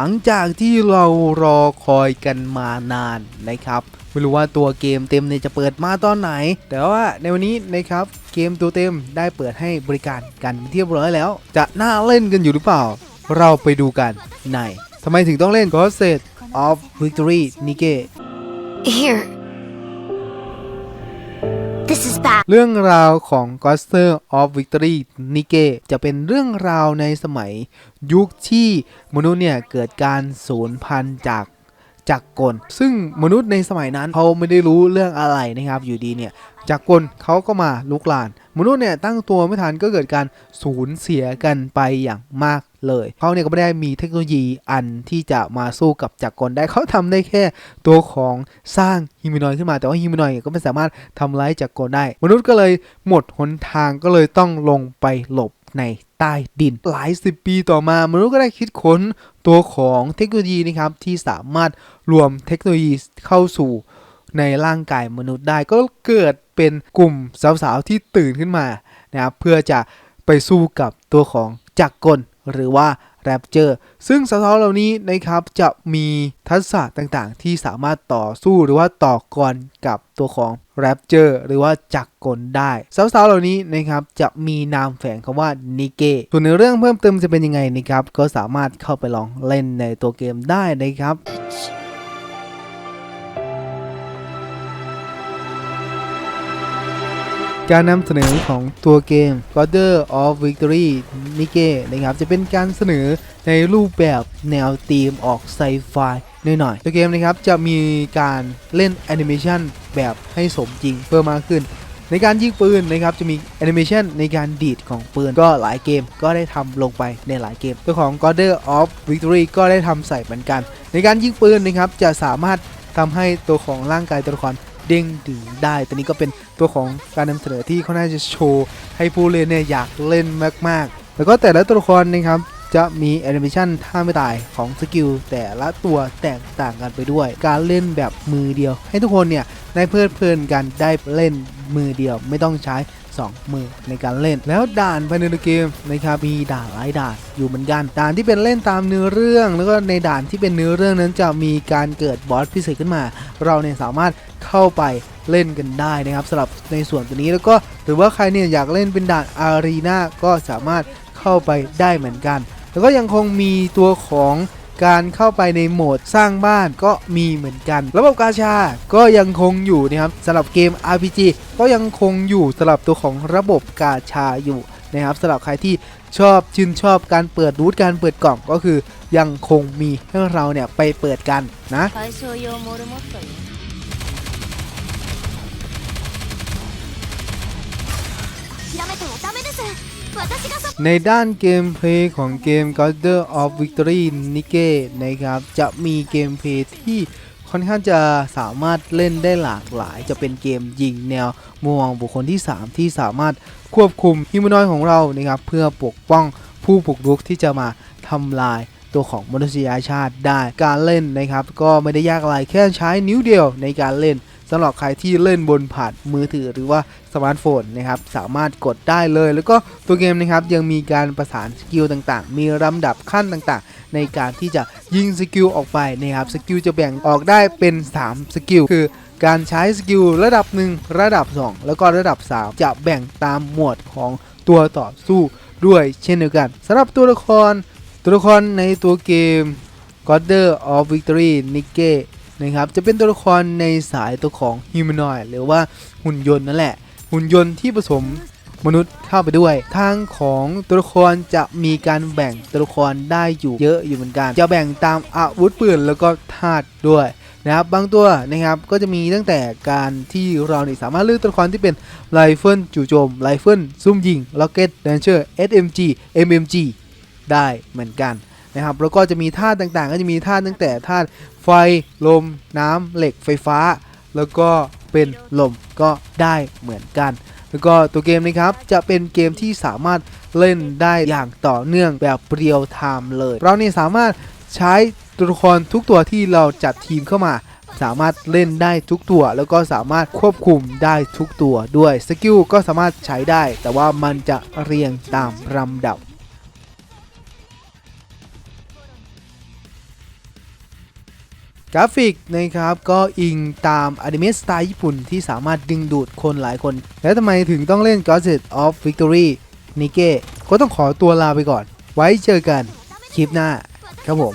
หลังจากที่เรารอคอยกันมานานนะครับ ไม่รู้ว่าตัวเกมเต็มเนี่ยจะเปิดมาตอนไหน แต่ว่าในวันนี้นะครับเกมตัวเต็มได้เปิดให้บริการกันเที่เรียบร้อยแล้ว จะน่าเล่นกันอยู่หรือเปล่า เราไปดูกันในทำไมถึงต้องเล่น g o s e t of Victory n i k e Here. This is bad. เรื่องราวของ g o s t e r of Victory n i k e จะเป็นเรื่องราวในสมัยยุคที่มนุษย์เนี่ยเกิดการสูญพันธุ์จากจากกล ซึ่งมนุษย์ในสมัยนั้นเขาไม่ได้รู้เรื่องอะไรนะครับ อยู่ดีเนี่ย จากกลเขาก็มาลุกลาน มนุษย์เนี่ยตั้งตัวไม่ทันก็เกิดการสูญเสียกันไปอย่างมากเลยเขาเนี่ยก็ไม่ได้มีเทคโนโลยีอันที่จะมาสู้กับจักรกลได้เขาทำได้แค่ตัวของสร้างฮิมินอยด์ขึ้นมาแต่ว่าฮิมินอยด์ก็ไม่สามารถทำร้ายจักรกลได้ มนุษย์ก็เลยหมดหนทางก็เลยต้องลงไปหลบในใต้ดิน หลายสิบปีต่อมามนุษย์ก็ได้คิดค้นตัวของเทคโนโลยีนะครับที่สามารถรวมเทคโนโลยีเข้าสู่ในร่างกายมนุษย์ได้ก็เกิด เป็นกลุ่มสาวๆที่ตื่นขึ้นมานะครับเพื่อจะไปสู้กับตัวของจักรกลหรือว่าแรปเจอร์ซึ่งสาวๆเหล่านี้นะครับจะมีทักษะต่างๆ ที่สามารถต่อสู้หรือว่าต่อกรกับตัวของแรปเจอร์หรือว่าจักรกลได้สาวๆเหล่านี้นะครับจะมีนามแฝงคำว่านิเกส่วนในเรื่องเพิ่มเติมจะเป็นยังไงนะครับก็สามารถเข้าไปลองเล่นในตัวเกมได้นะครับ การนำเสนอของตัวเกม Godder of Victory n i k e นะครับจะเป็นการเสนอในรูปแบบแนวธีมออกไซไฟหน่อยๆตัวเกมนะครับจะมีการเล่นแอนิเมชันแบบให้สมจริงเพิ่มมากขึ้น ในการยิงปืนนะครับจะมีแอนิเมชันในการดีดของปืนก็หลายเกมก็ได้ทำลงไปในหลายเกม ตัวของ Godder of Victory ก็ได้ทำใส่เหมือนกัน ในการยิงปืนนะครับจะสามารถทำให้ตัวของร่างกายตัวละคร เด้งดึงได้ ตัวนี้ก็เป็นตัวของการนำเสนอที่เขาน่าจะโชว์ให้ผู้เล่นเนี่ยอยากเล่นมากๆ แล้วก็แต่ละตัวละครนะครับจะมีแอนิเมชันท่าไม่ตายของสกิลแต่ละตัวแตกต่างกันไปด้วย การเล่นแบบมือเดียว ให้ทุกคนเนี่ยได้เพลิดเพลินกันได้เล่นมือเดียวไม่ต้องใช้ 2 มือในการเล่น แล้วด่านภายในเกมนะครับมีด่านหลายด่านอยู่เหมือนกัน ด่านที่เป็นเล่นตามเนื้อเรื่อง แล้วก็ในด่านที่เป็นเนื้อเรื่องนั้นจะมีการเกิดบอสพิเศษขึ้นมา เราเนี่ยสามารถเข้าไปเล่นกันได้นะครับสำหรับในส่วนตัวนี้แล้วก็หรือว่าใครเนี่ยอยากเล่นเป็นด่านอารีนาก็สามารถเข้าไปได้เหมือนกัน แล้วก็ยังคงมีตัวของ การเข้าไปในโหมดสร้างบ้านก็มีเหมือนกัน ระบบกาชา ก็ยังคงอยู่นะครับสำหรับเกม RPG ก็ยังคงอยู่สำหรับตัวของระบบกาชาอยู่นะครับสำหรับใครที่ชอบชื่นชอบการเปิดรูทการเปิดกล่องก็คือยังคงมีให้เราเนี่ยไปเปิดกันนะ 対象用モルモットよ諦めてはダメです私がそ ในด้านเกมเพลย์ของเกม God of Victory n i k e นะครับ จะมีเกมเพลย์ที่ค่อนข้างจะสามารถเล่นได้หลากหลาย จะเป็นเกมยิงแนวมุมมองบุคคลที่ 3 ที่สามารถควบคุมฮิวแมนอยของเรานะครับเพื่อปกป้องผู้บุกรุกที่จะมาทำลายตัวของมนุษยชาติได้การเล่นนะครับ ก็ไม่ได้ยากอะไรแค่ใช้นิ้วเดียวในการเล่น สำหรับใครที่เล่นบนผ่านมือถือหรือว่าสมาร์ทโฟนนะครับสามารถกดได้เลย แล้วก็ตัวเกมนะครับยังมีการประสานสกิลต่างๆ มีลำดับขั้นต่างๆ ในการที่จะยิงสกิลออกไปนะครับสกิลจะแบ่งออกได้เป็น 3 สกิลคือการใช้สกิลระดับ 1 ระดับ 2 แล้วก็ระดับ 3 จะแบ่งตามหมวดของตัวต่อสู้ด้วยเช่นเดียวกันสำหรับตัวละคร ตัวละครในตัวเกม Godder of Victory n i k e นะครับจะเป็นตัวละครในสายตัวของ Humanoid หรือว่าหุ่นยนต์นั่นแหละ หุ่นยนต์ที่ผสมมนุษย์เข้าไปด้วย ทางของตัวละครจะมีการแบ่งตัวละครได้อยู่เยอะอยู่เหมือนกัน จะแบ่งตามอาวุธปืนแล้วก็ธาตุด้วยนะครับบางตัวนะครับก็จะมีตั้งแต่การที่เราเนี่ยสามารถเลือกตัวละครที่เป็นไรเฟิลจู่โจมไรเฟิลซุ่มยิงล็อกเก็ตแดนเชอร์ SMG MMG ได้เหมือนกัน นะครับแล้วก็จะมีธาตุต่างๆ ก็จะมีธาตุตั้งแต่ธาตุไฟลมน้ำเหล็กไฟฟ้า แล้วก็เป็นลมก็ได้เหมือนกัน แล้วก็ตัวเกมนะครับจะเป็นเกมที่สามารถเล่นได้อย่างต่อเนื่องแบบเรียลไทม์เลย เราเนี่ยสามารถใช้ตัวละครทุกตัวที่เราจัดทีมเข้ามาสามารถเล่นได้ทุกตัว แล้วก็สามารถควบคุมได้ทุกตัวด้วยสกิลก็สามารถใช้ได้ แต่ว่ามันจะเรียงตามลำดับ กราฟิกนะครับก็อิงตามอนิเมะสไตล์ญี่ปุ่นที่สามารถดึงดูดคนหลายคน แล้วทำไมถึงต้องเล่น Ghost of Victory นิเก้ก็ต้องขอตัวลาไปก่อน ไว้เจอกันคลิปหน้าครับผม